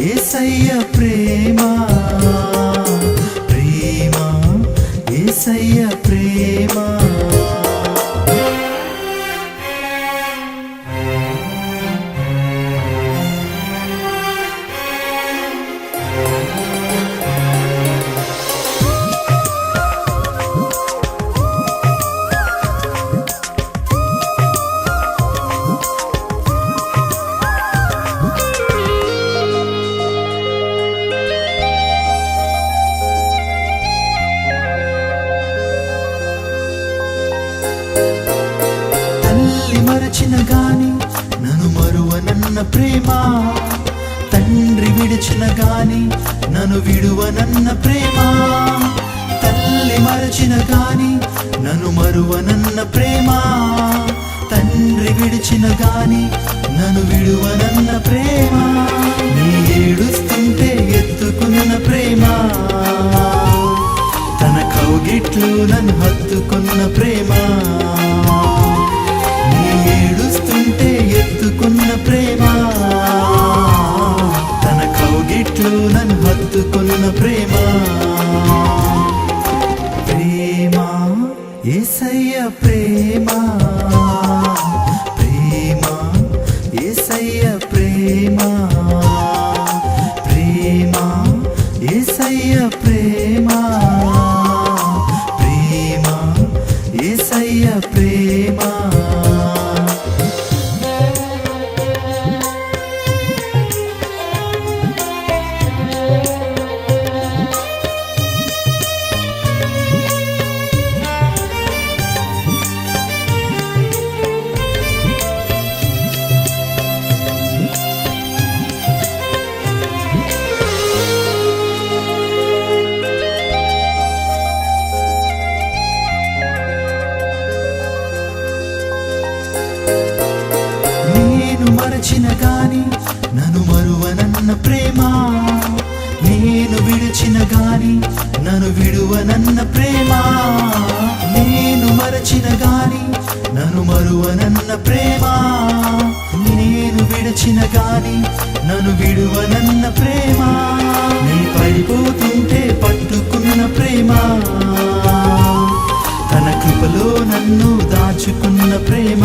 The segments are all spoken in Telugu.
ఏసయ్య ప్రేమ. మరచిన గాని నన్ను మరువనన్న ప్రేమ. తండ్రి విడిచిన గాని నన్ను విడువనన్న ప్రేమ. తల్లి మరచిన గాని నన్ను మరువనన్న ప్రేమ. తండ్రి విడిచిన గాని నన్ను విడువనన్న ప్రేమ. నీ ఏడుస్తుంటే ఏసయ్య ప్రేమ. గాని నన్ను విడువనన్న ప్రేమ. నేను మరచిన గాని నన్ను మరువనన్న ప్రేమ. నేను విడచిన గాని నన్ను విడువనన్న ప్రేమ. నీ పడిపోతుంటే పట్టుకున్న ప్రేమ. తన కృపలో నన్ను దాచుకున్న ప్రేమ.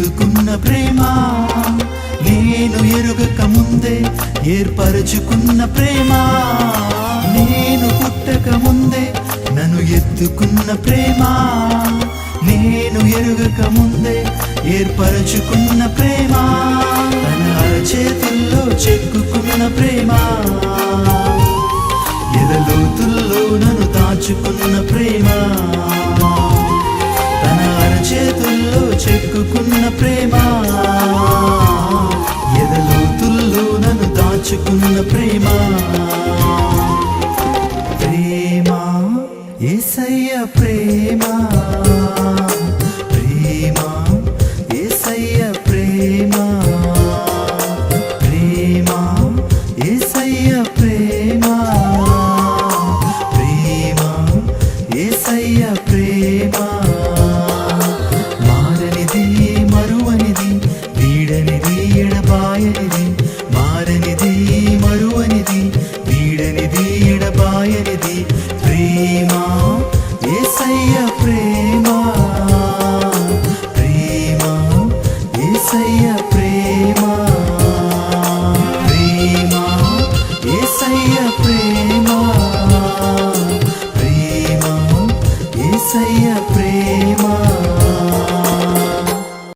వెతుకున్న ఎత్తుకున్న ప్రేమ నేను ఎరుగక ముందే ఏర్పరచుకున్న ప్రేమ. నేను పుట్టక ముందే నన్ను ఎత్తుకున్న ప్రేమ. నేను ఎరుగక ముందే ఏర్పరచుకున్న ప్రేమ. ప్రేమ. ఎదలోతుల్లో నన్ను దాచుకున్న ప్రేమ. ప్రేమ ఏసయ్య ప్రేమ.